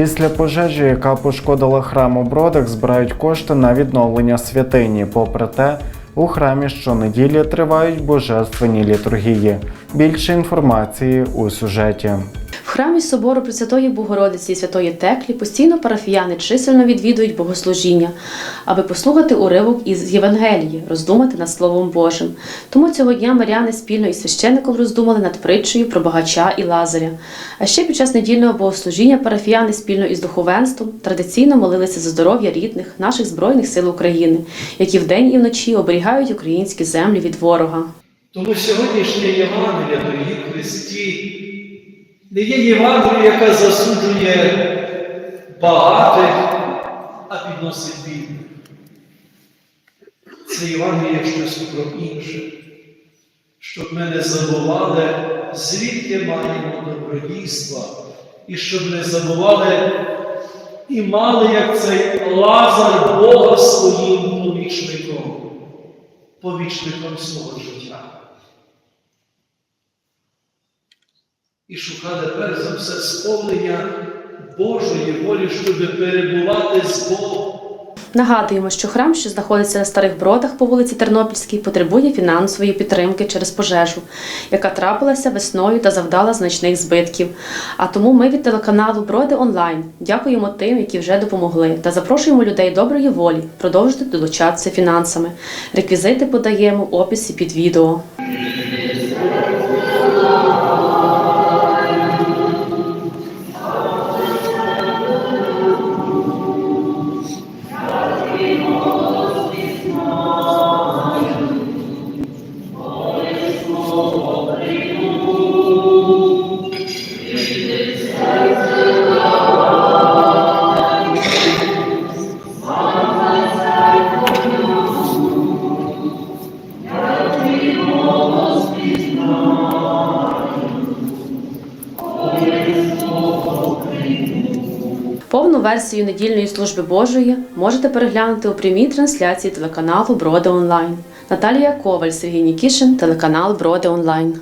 Після пожежі, яка пошкодила храм Бродах, збирають кошти на відновлення святині. Попри те, у храмі щонеділі тривають божественні літургії. Більше інформації у сюжеті. Храмі собору Пресвятої Богородиці і Святої Теклі постійно парафіяни чисельно відвідують богослужіння, аби послухати уривок із Євангелії, роздумати над Словом Божим. Тому цього дня маряни спільно із священником роздумали над притчею про багача і Лазаря. А ще під час недільного богослужіння парафіяни спільно із духовенством традиційно молилися за здоров'я рідних наших збройних сил України, які вдень і вночі оберігають українські землі від ворога. Тому сьогоднішнє Євангелія, дорогі Христі, не є Євангеліє, яка засуджує багатих, а підносить бідних. Це Євангеліє щось про інше, щоб ми не забували, звідки маємо добродійства, і щоб не забували і мали, як цей Лазар Бога своїм помічником, помічником свого життя. І шукали перш за все сповнення Божої волі, щоб перебувати з Богом. Нагадуємо, що храм, що знаходиться на старих бродах по вулиці Тернопільській, потребує фінансової підтримки через пожежу, яка трапилася весною та завдала значних збитків. А тому ми від телеканалу Броди онлайн дякуємо тим, які вже допомогли, та запрошуємо людей доброї волі продовжити долучатися фінансами. Реквізити подаємо в описі під відео. Повну версію недільної служби Божої можете переглянути у прямій трансляції телеканалу Броди онлайн. Наталія Коваль, Сергій Нікішин, телеканал Броди онлайн.